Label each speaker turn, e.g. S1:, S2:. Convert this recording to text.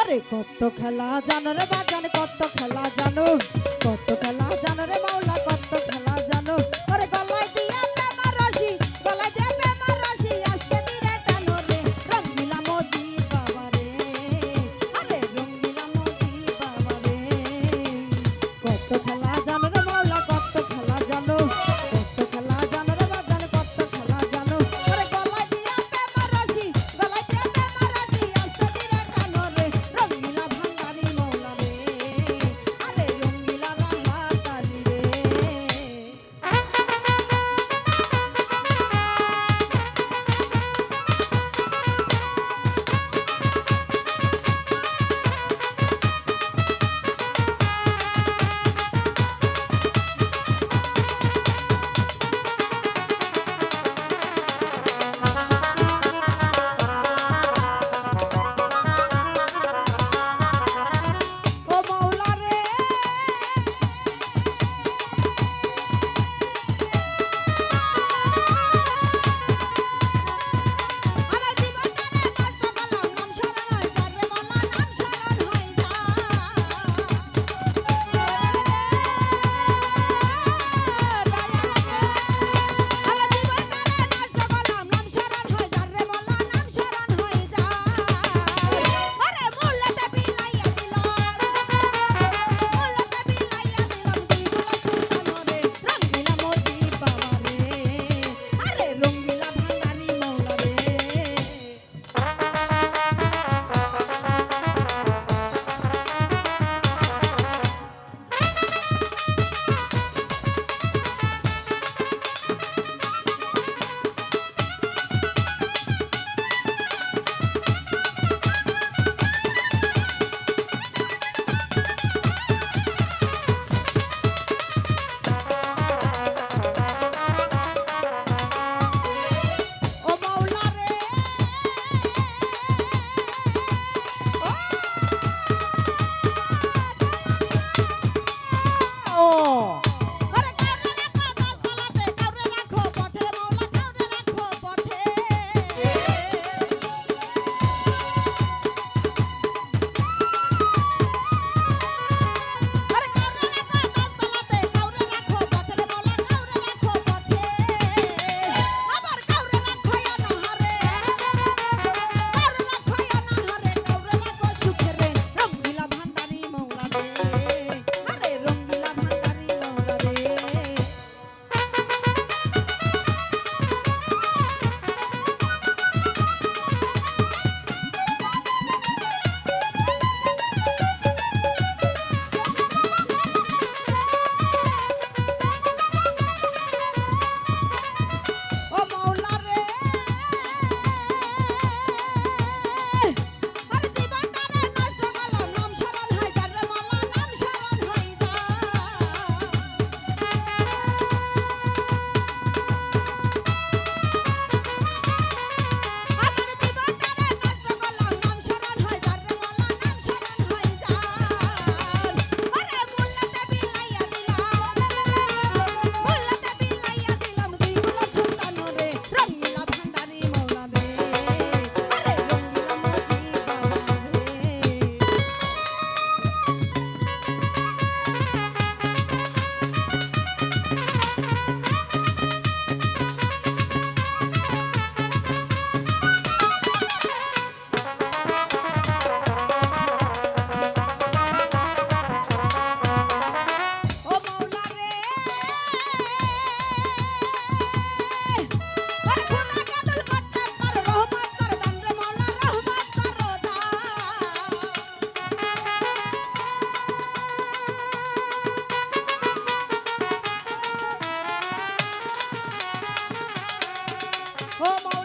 S1: আরে কত খেলা জানো রে বাজান কত খেলা জানো কত খেলা জানো রে Come on.